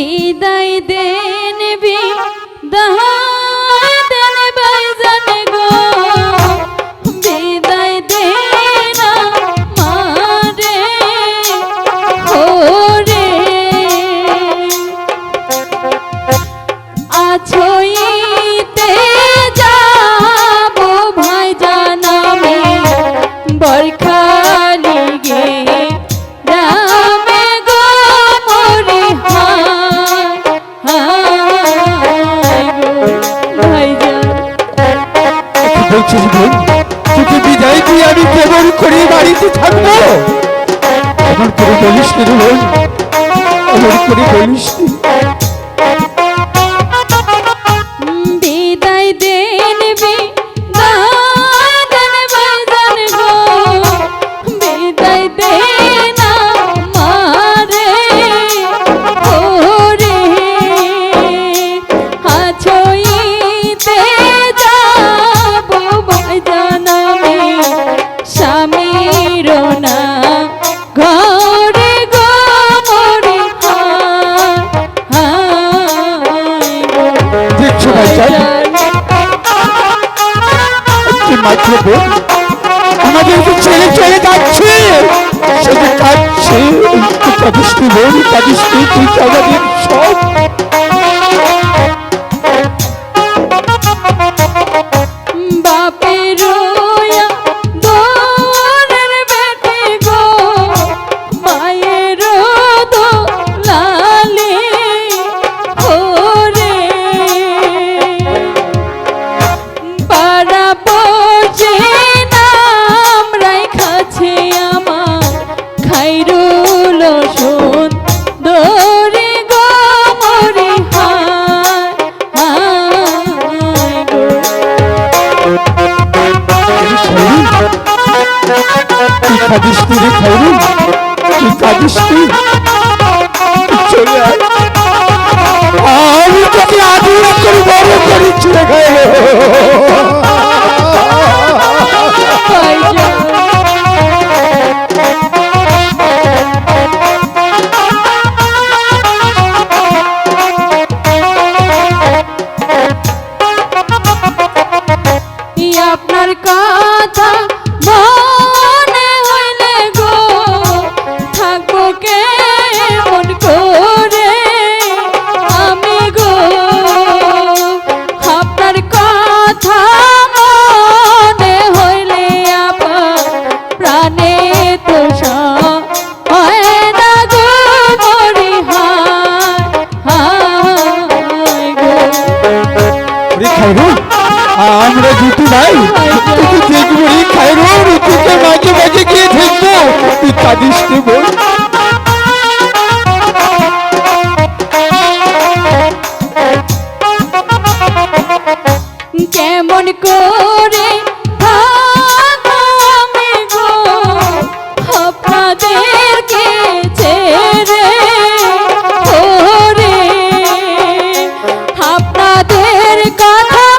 বিদায় দে থাকব? আমার করে বলিস কেন আমার করে বলিস। মাঝে আমাদেরকে ছেড়ে চলে যাচ্ছে সে যে তুই সব কাঁদিসনি রে খাইরুল তুই কাঁদিসনি চলে আয় আমি তোকে আদর করবো রে করি চলে গেল খাইরু? আমরা জিতু ভাই তুই দেখবি খাইরু তুই মাঝে মাঝে গিয়ে দেখব তুই কাঁদিস কথা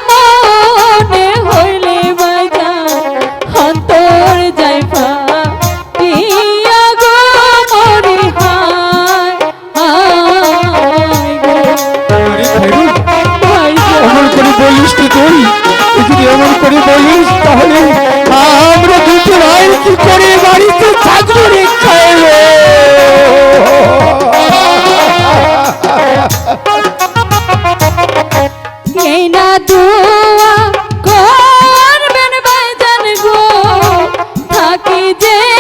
না দোয়া করবেন বাইজান গো। থাকি যে